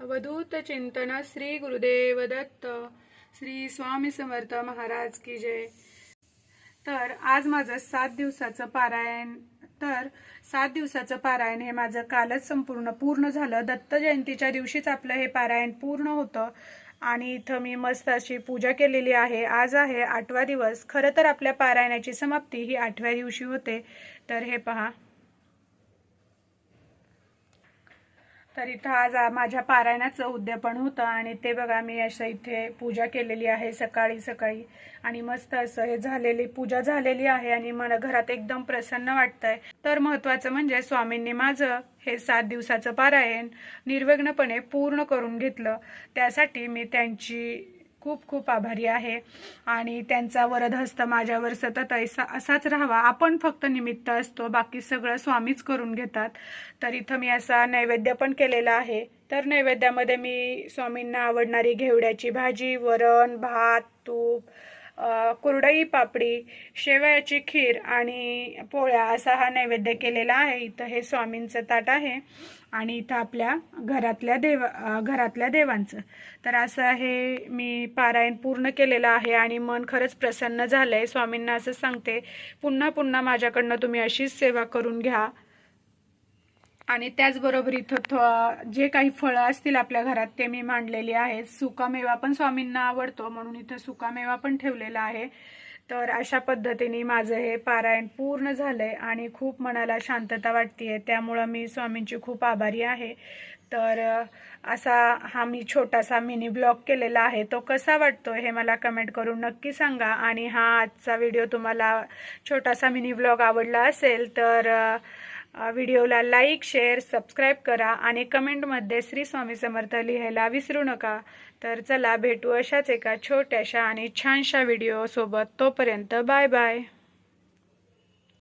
अवधूत चिंतन श्री गुरुदेव दत्त श्री स्वामी समर्थ महाराज की जय. तर आज माझं सात दिवसाचं पारायण तर सात दिवसाचं पारायण हे माझं कालच संपूर्ण पूर्ण झालं. दत्त जयंतीच्या दिवशीच आपलं हे पारायण पूर्ण होतं आणि इथं मी मस्त अशी पूजा केलेली आहे. आज आहे आठवा दिवस. खरं तर आपल्या पारायणाची समाप्ती ही आठव्या दिवशी होते. तर हे पहा. तर इथं आज माझ्या पारायणाचं उद्यापन होतं आणि ते बघा मी असं इथे पूजा केलेली आहे सकाळी सकाळी. आणि मस्त असं हे झालेली पूजा झालेली आहे आणि मला घरात एकदम प्रसन्न वाटतंय. तर महत्वाचं म्हणजे स्वामींनी माझं हे सात दिवसाचं पारायण निर्विघ्नपणे पूर्ण करून घेतलं. त्यासाठी मी त्यांची खूप खूप आभारी आहे. आणि त्यांचा वरदहस्त माझ्यावर सतत ऐसा असाच राहावा. आपण फक्त निमित्त असतो बाकी सगळं स्वामीच करून घेतात. तर इथं मी असा नैवेद्य पण केलेला आहे. तर नैवेद्यामध्ये मी स्वामींना आवडणारी घेवड्याची भाजी वरण भात तूप कुरडई पापडी शेवयाची खीर आणि पोळ्या असा हा नैवेद्य केलेला आहे. इथं हे स्वामींचं ताट आहे आणि इथं आपल्या घरातल्या देव घरातल्या देवांचं. तर असं हे मी पारायण पूर्ण केलेलं आहे आणि मन खरंच प्रसन्न झालं आहे स्वामींना असं सांगते पुन्हा पुन्हा माझ्याकडनं तुम्ही अशीच सेवा करून घ्या. आणि त्याचबरोबर इथं थ- जे काही फळं असतील आपल्या घरात ते मी मांडलेली आहेत. सुकामेवा पण स्वामींना आवडतो म्हणून इथं सुकामेवा पण ठेवलेला आहे. तर अशा पद्धतीने माझं हे पारायण पूर्ण झालंय आणि खूप मनाला शांतता वाटतेय. त्यामुळं मी स्वामींची खूप आभारी आहे. तर असा हा मी छोटासा मिनी ब्लॉग केलेला आहे. तो कसा वाटतो हे मला कमेंट करून नक्की सांगा. आणि हा आजचा व्हिडिओ तुम्हाला छोटासा मिनी ब्लॉग आवडला असेल तर व्हिडिओला लाईक शेअर सबस्क्राईब करा आणि कमेंटमध्ये श्री स्वामी समर्थ लिहायला विसरू नका. तर चला भेटू अशाच एका छोट्याशा आणि छानशा व्हिडिओसोबत तोपर्यंत बाय बाय.